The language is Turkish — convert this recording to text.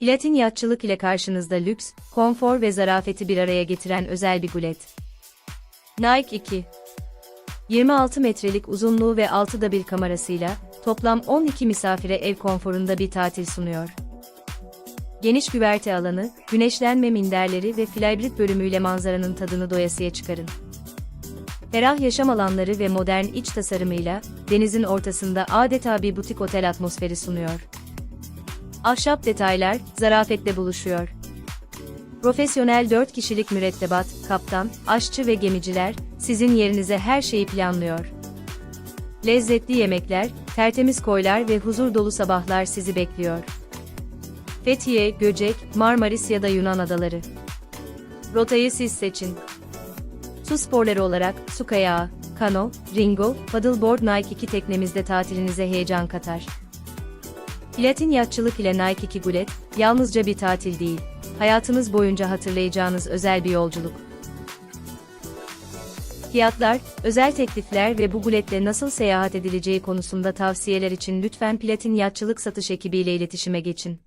Platin yatçılık ile karşınızda lüks, konfor ve zarafeti bir araya getiren özel bir gulet. Nike 2 26 metrelik uzunluğu ve 6'da bir kamerasıyla, toplam 12 misafire ev konforunda bir tatil sunuyor. Geniş güverte alanı, güneşlenme minderleri ve flybrit bölümüyle manzaranın tadını doyasıya çıkarın. Ferah yaşam alanları ve modern iç tasarımıyla, denizin ortasında adeta bir butik otel atmosferi sunuyor. Ahşap detaylar, zarafetle buluşuyor. Profesyonel 4 kişilik mürettebat, kaptan, aşçı ve gemiciler, sizin yerinize her şeyi planlıyor. Lezzetli yemekler, tertemiz koylar ve huzur dolu sabahlar sizi bekliyor. Fethiye, Göcek, Marmaris ya da Yunan adaları. Rotayı siz seçin. Su sporları olarak su kayağı, kano, ringo, paddleboard Nike 2 teknemizde tatilinize heyecan katar. Platin yatçılık ile Nike 2 Gulet, yalnızca bir tatil değil, hayatınız boyunca hatırlayacağınız özel bir yolculuk. Fiyatlar, özel teklifler ve bu guletle nasıl seyahat edileceği konusunda tavsiyeler için lütfen Platin Yatçılık satış ekibiyle iletişime geçin.